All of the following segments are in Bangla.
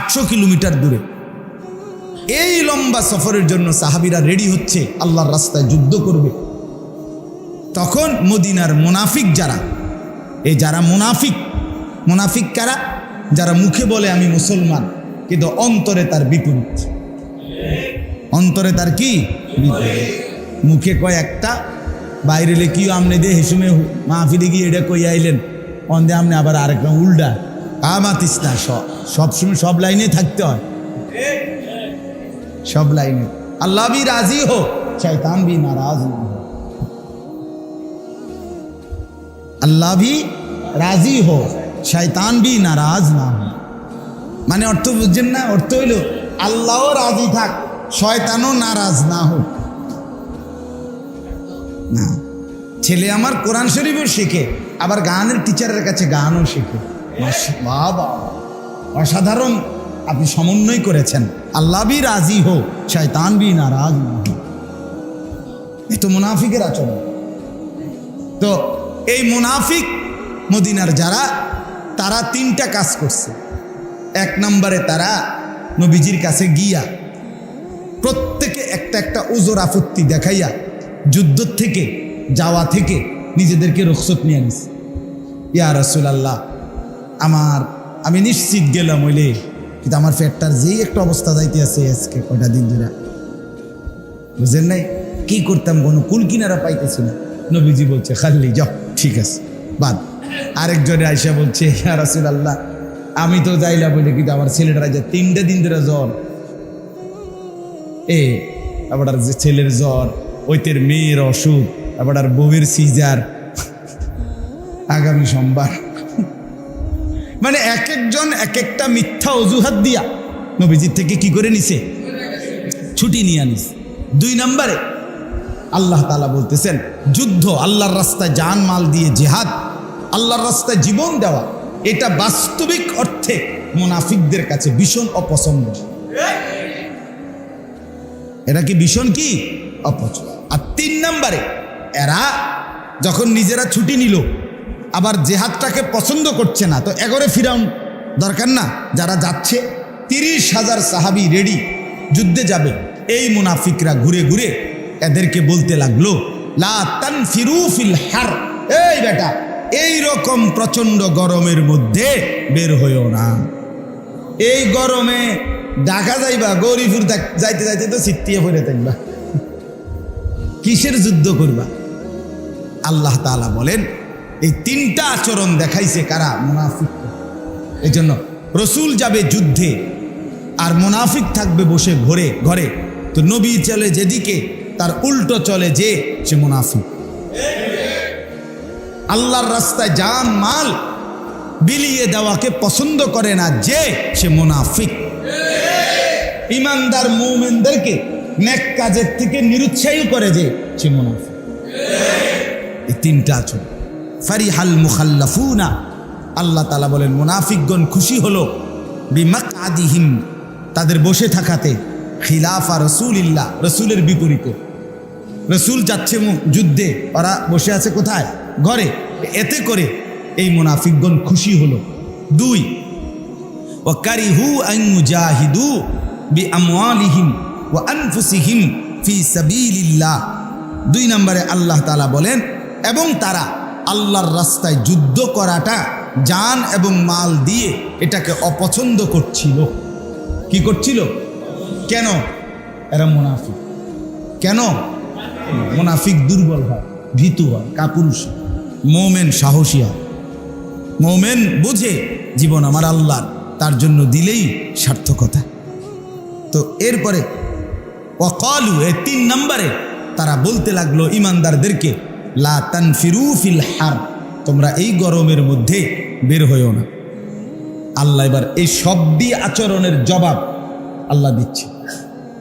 আটশো কিলোমিটার দূরে। এই লম্বা সফরের জন্য সাহাবিরা রেডি হচ্ছে, আল্লাহর রাস্তায় যুদ্ধ করবে। তখন মদিনার মুনাফিক যারা, এই যারা মুনাফিক মুনাফিক কারা? যারা মুখে বলে আমি মুসলমান, কিন্তু অন্তরে তার বিপরীত। অন্তরে তার কি। মুখে কয় একটা, বাইরে কি আমনে দে হেসুমে মাহফিলে গিয়ে এটা কই আইলেন? অন্দে আমনে আবার আরেকটা উল্টা। আমাতিস না সবসময় সব লাইনে থাকতে হয়। সব লাইনে। আল্লাহ বি রাজি হোক শয়তান বি নারাজ না হো। আল্লাহ বি রাজি হোক শয়তান বি নারাজ না হো। মানে অর্থ বুঝছেন না? অর্থ হইল, আল্লাহও রাজি থাক, শয়তানও নারাজ না হোক না। ছেলে আমার কোরআন শরীফও শেখে, আবার গানের টিচারের কাছে গানও শেখে। বাবা, অসাধারণ আপনি সমন্বয় করেছেন। আল্লাহ বি রাজি হো, শয়তান বি নারাজ এ তো মুনাফিকের আচরণ। তো এই মুনাফিক মদিনার যারা, তারা তিনটা কাজ করছে। এক নম্বরে তারা নবীজির কাছে গিয়া, প্রত্যেকে একটা একটা ওজোর আপত্তি দেখাইয়া, যুদ্ধ থেকে, যাওয়া থেকে নিজেদেরকে রক্ষত নিয়ে নিছে। ইয়া রসুল আল্লাহ আমার, আমি নিশ্চিত গেলাম হইলে কিন্তু আমার ফ্যাটটার যেই একটা অবস্থা যাইতে আছে আজকে কয়টা দিন ধরে। বুঝলেন নাই? কি করতাম কোনো কুল কিনারা পাইতেছি না। নবীজি বলছে খাল্লি যাও, ঠিক আছে, বাদ। আরেকজনে আইসা বলছে রাসুল আল্লাহ আমি তো যাইলাম বলে কিন্তু আমার ছেলেটা যে তিনটে দিন ধরে জ্বর। এ, আবার যে ছেলের জ্বর, ওইতের মেয়ের অসুখ, আবার বউয়ের সিজার। আগামী সোমবার। মানে এক একজন এক একটা মিথ্যা অজুহাত দিয়া নবীজির থেকে কি করে নিছে? ছুটি নিয়ে আনিস দুই নম্বরে আল্লাহ তালা বলতেছেন, যুদ্ধ, আল্লাহর রাস্তায় জান মাল দিয়ে জেহাদ, আল্লাহর রাস্তায় জীবন দেওয়া, এটা বাস্তবিক অর্থে মুনাফিকদের কাছে ভীষণ অপছন্দ। এটা কি ভীষণ কি? অপছন্দ। আর তিন নম্বরে, এরা যখন নিজেরা ছুটি নিল আবার জেহাদটাকে পছন্দ করছে না, তো এগরে ফিরাউন, দরকার না, যারা যাচ্ছে, তিরিশ হাজার সাহাবি রেডি যুদ্ধে যাবে। এই মুনাফিকরা ঘুরে ঘুরে এদেরকে বলতে লাগল, লা তানফিরু ফিল হার। এই বেটা, এই রকম প্রচণ্ড গরমের মধ্যে বের হইও না। এই গরমে ঢাকা যাইবা, গৌরীপুর যাইতে যাইতে তো সিটিয়ে পড়ে থাকবা। কিসের যুদ্ধ করবা? আল্লাহ তাআলা বলেন এই তিনটা আচরণ দেখাইছে কারা? মুনাফিক। এই জন্য রসুল যাবে যুদ্ধে আর মুনাফিক থাকবে বসে ঘরে ঘরে। তো নবী চলে যেদিকে, তার উল্টো চলে যে সে মুনাফিক। আল্লাহর রাস্তায় জান মাল বিলিয়ে দেওয়াকে পছন্দ করে না যে সে মুনাফিক। ইমানদার মৌমেনদেরকে নেক কাজের থেকে নিরুৎসাহী করে যে সে মুনাফিক। এই তিনটা আচরণ। ফারিহাল মুখাল্লাফুনা। আল্লাহ তালা বলেন, মুনাফিকগণ খুশি হলো বিমাক আদিহিম তাদের বসে থাকাতে। খিলাফা রসুলিল্লাহ, রসুলের বিপরীতে। রসুল যাচ্ছে যুদ্ধে, ওরা বসে আছে কোথায়? ঘরে। এতে করে এই মুনাফিকগণ খুশি হলো। দুই ও কারিহু আইনুজাহিদু বি আমওয়ালিহিম ও আনফুসিহিম ফি সাবিলিল্লাহ। দুই নম্বরে আল্লাহ তালা বলেন, এবং তারা আল্লাহর রাস্তায় যুদ্ধ করাটা জান এবং মাল দিয়ে এটাকে অপছন্দ করছিল। কি করছিল? কেন? এরা মুনাফিক। কেন? মুনাফিক দুর্বল হয়, ভীতু হয়, কাপুরুষ। মৌমেন সাহসী হয়। মৌমেন বোঝে জীবন আমার আল্লাহর, তার জন্য দিলেই সার্থকতা। তো এরপরে অকালু এ তিন নম্বরে তারা বলতে লাগল, ইমানদারদেরকে লা হার। তোমরা এই গরমের মধ্যে বের হইও না। আল্লাহ এবার এই সবদি আচরণের জবাব আল্লাহ দিচ্ছে।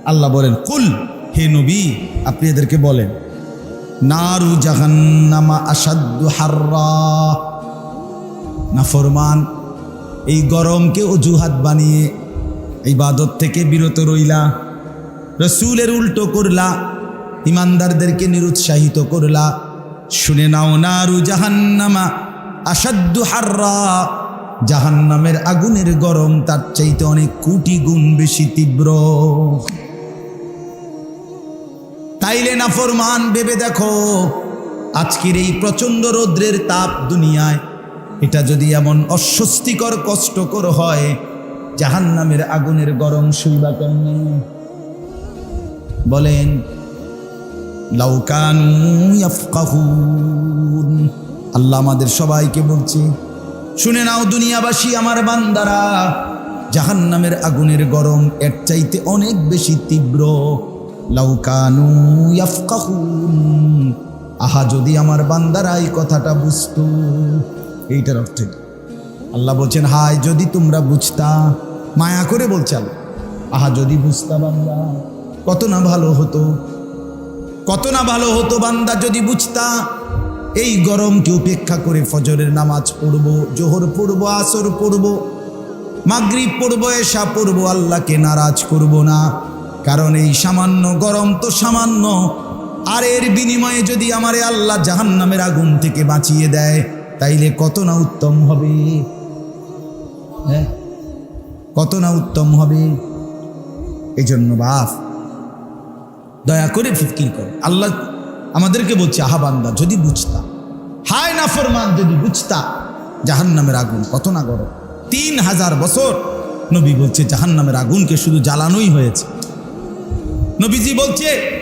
আল্লাহ বলেন, কুল, হে নবী, আপনি এদেরকে বলেন, নারু জাহান্নামা আসাদ্দু হাররা। নাফরমান, এই গরমকে অজুহাত বানিয়ে এই বাদত থেকে বিরত রইলা, রসুলের উল্টো করলা, ইমানদারদেরকে নিরুৎসাহিত করলা শুনে নাও নারু জাহান্নামা আসাদ্দু হাররা। জাহান্নামের আগুনের গরম তার চাইতে অনেক কোটি গুণ বেশি তীব্র। তাইলে না ফরমান, ভেবে দেখো, আজকের এই প্রচণ্ড রৌদ্রের তাপ দুনিয়ায়, এটা যদি এমন অস্বস্তিকর, কষ্টকর হয়, জাহান্নামের আগুনের গরম শুইবা কেমনে? বলেন আল্লাহ আমাদের সবাইকে বলছে, শুনে নাও দুনিয়াবাসী আমার বান্দারা, জাহান্নামের আগুনের গরম এর চাইতে অনেক বেশি তীব্র। লাউকানু ইয়াফকাহুন। আহা, যদি আমার বান্দারা এই কথাটা বুঝতো, এইটার অর্থ আল্লাহ বলছেন, হায়, যদি তোমরা বুঝতা, মায়া করে বলছে আল্লাহ। আহা, যদি বুঝতা বান্দা, কত না ভালো হতো। কত না ভালো হতো বান্দা যদি বুঝতা? এই গরমকে উপেক্ষা করে ফজরের নামাজ পড়ব, জোহর পড়ব, আসর পড়ব, মাগরিব পড়ব এসা পড়ব, আল্লাহকে নারাজ করব না। কারণ এই সামান্য গরম তো সামান্য। আর এর বিনিময়ে যদি আমারে আল্লাহ জাহান্নামের আগুন থেকে বাঁচিয়ে দেয়, তাইলে কত না উত্তম হবে? হ্যাঁ? কত না উত্তম হবে? এই জন্য বাপ দয়া করে ফিকির কর। আল্লাহ আমাদেরকে বলছে, আহা বান্দা, যদি বুঝতা। হায় না ফরমান, যদি বুঝতা, জাহান্নামের আগুন কত না গরম। তিন হাজার বছর নবী বলছে, জাহান্নামের আগুনকে শুধু জ্বালানোই হয়েছে। নবীজি বলছে,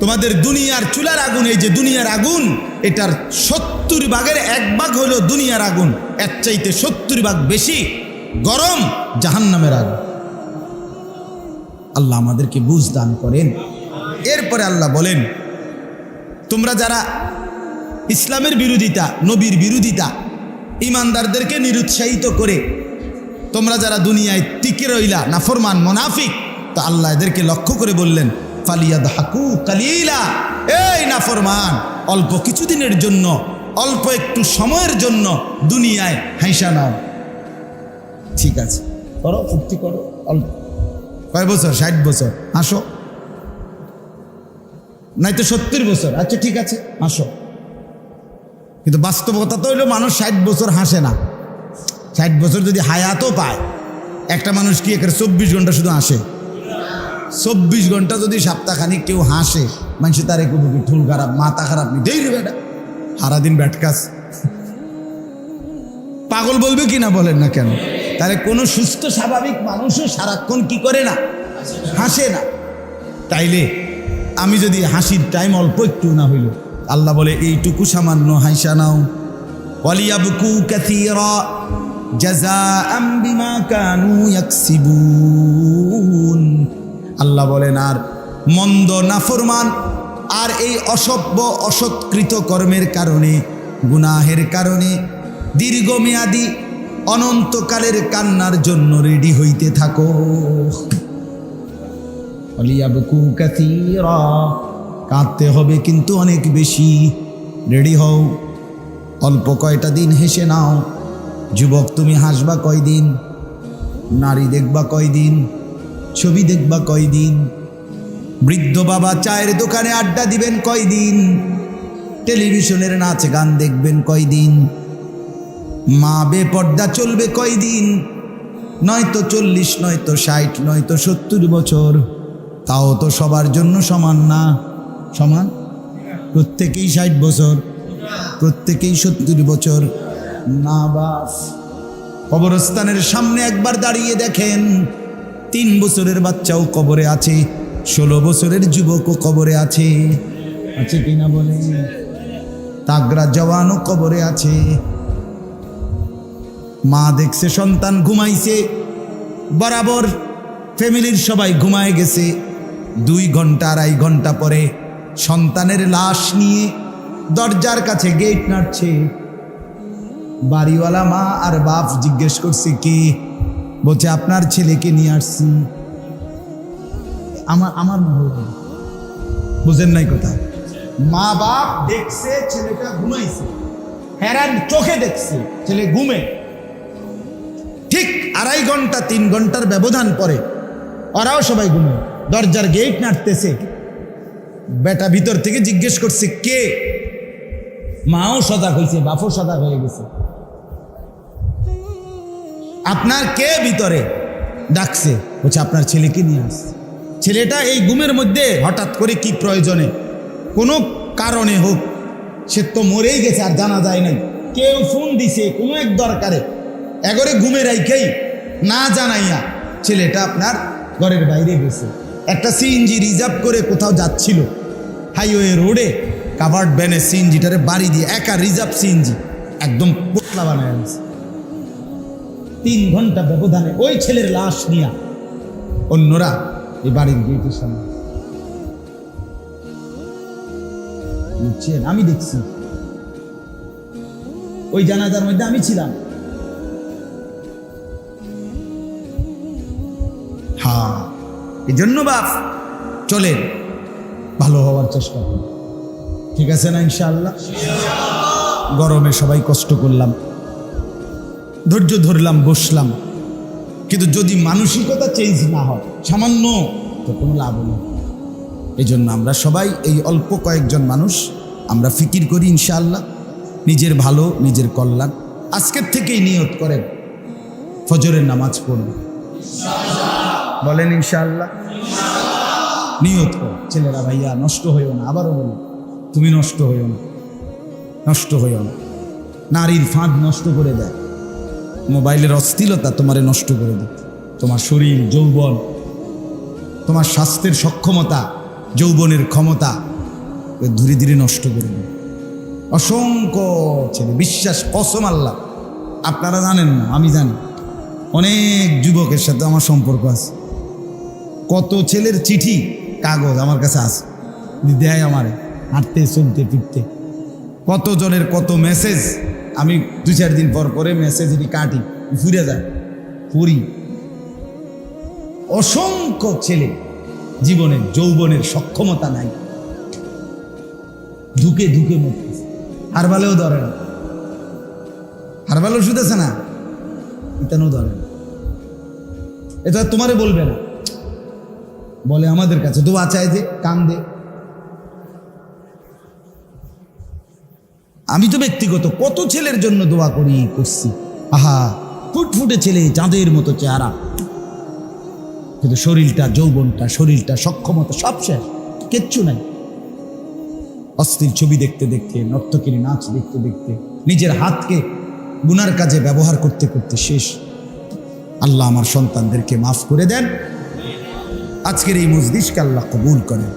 তোমাদের দুনিয়ার চুলার আগুন, এই যে দুনিয়ার আগুন, এটার সত্তর ভাগের এক ভাগ হলো দুনিয়ার আগুন। এর চাইতে সত্তর ভাগ বেশি গরম জাহান্নামের আগুন। আল্লাহ আমাদেরকে বুঝ দান করেন। এরপরে আল্লাহ বলেন, তোমরা যারা ইসলামের বিরোধিতা, নবীর বিরোধিতা, ইমানদারদেরকে নিরুৎসাহিত করে, তোমরা যারা দুনিয়ায় টিকে রইলা, নাফরমান, মোনাফিক, তো আল্লাহ এদেরকে লক্ষ্য করে বললেন ফালিয়াদ হাকু কালিলা। এই নাফরমান, অল্প কিছুদিনের জন্য, অল্প একটু সময়ের জন্য দুনিয়ায় হাইসা নাও। ঠিক আছে, করো, ফুর্তি করো, অল্প। কয় বছর? ষাট বছর। আসো। নাই তো সত্তর বছর। আচ্ছা ঠিক আছে, আসো। কিন্তু বাস্তবতা তো হইল মানুষ ষাট বছর হাসে না। ষাট বছর যদি হায়াতও পায়, একটা মানুষ কি একের চব্বিশ ঘণ্টা শুধু হাসে? চব্বিশ ঘণ্টা যদি সপ্তাহখানিক কেউ হাসে, মানুষ তারে কোনো কি ঠুল খারাপ, মাথা খারাপ দেই রে বেটা, সারাদিন ব্যাটকাস পাগল বলবে কি না বলেন না কেন? তাহলে কোনো সুস্থ, স্বাভাবিক মানুষও সারাক্ষণ কি করে না? হাসে না। তাইলে আমি যদি হাসির টাইম অল্প একটু না হইল। আল্লাহ বলে, এইটুকু সামান্য হাইসা নাও। ওয়ালিয়াবকু কাসীরা জাযাআম বিমা কানু ইয়াকসিবুন। আল্লাহ বলেন, আর মন্দ নাফরমান, আর এই অসভ্য, অসৎকৃত কর্মের কারণে, গুনাহের কারণে, দীর্ঘমেয়াদী, অনন্তকালের কান্নার জন্য রেডি হইতে থাকো। অলিয়াবকু কাসীরা। কাঁদতে হবে কিন্তু অনেক বেশি। রেডি হও। অল্প কয়টা দিন হেসে নাও। যুবক, তুমি হাসবা কয়দিন? নারী দেখবা কয়দিন? ছবি দেখবা কয়দিন? বৃদ্ধ বাবা চায়ের দোকানে আড্ডা দিবেন কয়দিন? টেলিভিশনের নাচ গান দেখবেন কয়দিন? মা বেপর্দা চলবে কয়দিন? নয়তো চল্লিশ, নয়তো ষাট, নয়তো সত্তর বছর। তাও তো সবার জন্য সমান না। সমান? প্রত্যেকেই ষাট বছর, প্রত্যেকেই সত্তর বছর। না বাস। কবরস্থানের সামনে একবার দাঁড়িয়ে দেখেন, তিন বছরের বাচ্চাও কবরে আছে, ষোলো বছরের যুবকও কবরে আছে। আছে কিনা বলে? তাগরা জওয়ানও কবরে আছে। মা দেখছে, সন্তান ঘুমাইছে। বরাবর ফ্যামিলির সবাই ঘুমায় গেছে। দুই ঘণ্টা আড়াই ঘণ্টা পরে সন্তানের লাশ নিয়ে দরজার কাছে গেট নাড়ছে। বাড়িওয়ালা মা আর বাপ জিজ্ঞেস করছে, কে? বলছে, আপনার ছেলেকে নিয়ে আসছি। আমার আমার মনে হলো। বুঝেন নাই কোথায় মা বাপ দেখছে, ছেলেটা ঘুমাইছে। হ্যারান চোখে দেখছে, ছেলে ঘুমে। ঠিক আড়াই ঘণ্টা, তিন ঘণ্টার ব্যবধান পরে ওরাও সবাই ঘুমে দরজার গেট নাড়তেছে। বেটা ভিতর থেকে জিজ্ঞেস করছে, কে? মাও সজাগ হয়েছে, বাপও সজাগ হয়ে গেছে। আপনার কে ভিতরে? ডাকছে। বলছে, আপনার ছেলেকে নিয়ে আসছে। ছেলেটা এই ঘুমের মধ্যে হঠাৎ করে কি প্রয়োজনে? কোনো কারণে হোক, সে তো মরেই গেছে আর জানা যায় নাই। কেউ ফোন দিছে, কোনো এক দরকারে। এগরে ঘুমে রাইখেই না জানাইয়া ছেলেটা আপনার ঘরের বাইরে গেছে। একটা সিএনজি রিজার্ভ করে কোথাও যাচ্ছিল। হাইওয়ে রোডে কাভার্ড ভ্যানে সিএনজিটারে বাড়ি দিয়ে একা রিজার্ভ সিএনজি একদম পোটলা বানায় আনছে। তিন ঘণ্টা ব্যবধানে ওই ছেলের লাশ নিয়া অন্যরা এই বাড়ির গেটের সামনে। বুঝছেন? আমি দেখছি। ওই জানাজার মধ্যে আমি ছিলাম। এই জন্য বাপ, চলেন। ভালো হওয়ার চেষ্টা করুন। ঠিক আছে না ইনশাআল্লাহ? গরমে সবাই কষ্ট করলাম। ধৈর্য ধরলাম, বসলাম। কিন্তু যদি মানসিকতা চেঞ্জ না হয়, সামান্য, তো কোনো লাভ নেই। এই জন্য আমরা সবাই, এই অল্প কয়েকজন মানুষ, আমরা ফিকির করি ইনশাআল্লাহ। নিজের ভালো, নিজের কল্যাণ। আজকের থেকেই নিয়ত করেন। ফজরের নামাজ পড়ব বলেন ইনশাল্লাহ নিয়ত কর। ছেলেরা, ভাইয়া, নষ্ট হইও না, আবারও বলো, তুমি নষ্ট হইও না, নষ্ট হইও না। নারীর ফাঁদ নষ্ট করে দেয়। মোবাইলের অস্থিরতা তোমারে নষ্ট করে দেয়। তোমার শরীর, যৌবন, তোমার স্বাস্থ্যের সক্ষমতা, যৌবনের ক্ষমতা ধীরে ধীরে নষ্ট করে দেয়। অসংখ্য ছেলে, বিশ্বাস কসম আল্লাহ। আপনারা জানেন না, আমি জানি। অনেক যুবকের সাথে আমার সম্পর্ক আছে। কত ছেলের চিঠি? কাগজ আমার কাছে আছে। দেয় আমারে, হাঁটতে চলতে ফিরতে। কত জনের কত মেসেজ আমি দু চার দিন পর পরে মেসেজ এটি কাটি ফুরে যায় পড়ি। অসংখ্য ছেলে জীবনের যৌবনের সক্ষমতা নাই। ধুকে ধুকে মরতেছে হারবালেও ধরে না। হারবালেও শুধেছে না। ইতানও ধরে না। এটা তোমারে বলবে না। বলে আমাদের কাছে দোয়া চায় যে, কান দে। আমি তো ব্যক্তিগত কত ছেলের জন্য দোয়া করি করছি। আহা, ফুটফুটে ছেলে, চাঁদের মতো চেহারা। কিন্তু শরীরটা, যৌবনটা, শরীরটা, সক্ষমতা সব শেষ, কিচ্ছু নাই। অস্থির ছবি দেখতে দেখতে, নর্তকীর নাচ দেখতে দেখতে, নিজের হাতকে গুনার কাজে ব্যবহার করতে করতে শেষ। আল্লাহ আমার সন্তানদেরকে মাফ করে দেন। আজকের এই মজলিসকে আল্লাহ কবুল করেন।